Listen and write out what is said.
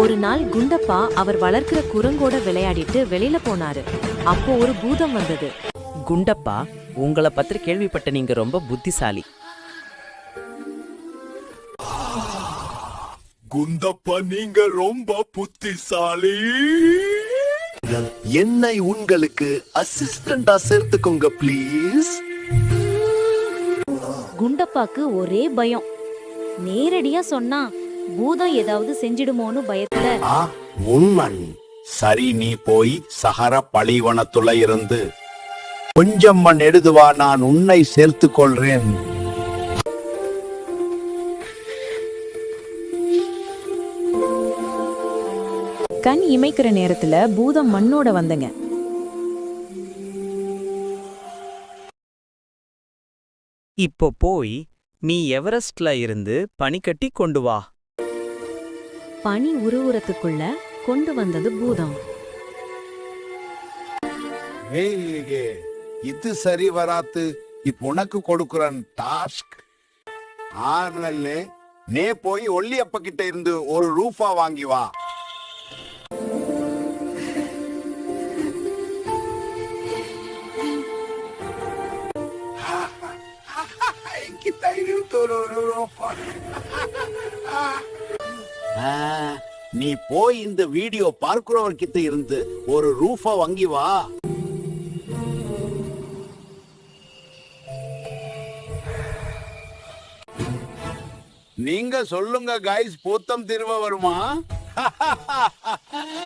ஒரு நாள் குண்டப்பா அவர் வளர்க்கிற குரங்கோட விளையாடிட்டு வெளியில போனாரு. அப்போ ஒரு பூதம் வந்தது. குண்டப்பா உங்களை பத்தி கேள்விப்பட்ட நீங்க ரொம்ப புத்திசாலி. குந்தப்பா நீங்க ரொம்ப புத்திசாலி. என்னை உங்களுக்கு அசிஸ்டண்டா சேர்த்துக்கோங்க ப்ளீஸ் குண்டப்பாக்கு ஒரே பயம். நேரடியா சொன்னா பூதம் ஏதாவது செஞ்சிடுமோன்னு பயத்துல ஆ உண்மை சரி நீ போய் சஹர பழிவனத்துல இருந்து கொஞ்சம் மண் எடுதுவா நான் உன்னை சேர்த்துக் கொள்றேன். கண் இமைக்கிற நேரத்துல பூதம் மண்ணோட வந்தங்க. இப்போ போய் நீ எவரெஸ்ட்ல இருந்து பனிக்கட்டி கொண்டு வா. பனி உருவுறதுக்குள்ள கொண்டு வந்தது பூதம். இது சரி வராத்து. இப்ப உனக்கு கொடுக்குறன் டாஸ்க். ஆர்னல்ல நே போய் ஒல்லியப்ப கிட்ட இருந்து ஒரு ரூஃபா வாங்கி வா. ஆ, நீ போய் இந்த வீடியோ பார்க்கிறவர் கிட்ட இருந்து ஒரு ரூஃபா வாங்கி வா. நீங்க சொல்லுங்க கைஸ் பூத்தம் திரும்ப வருமா?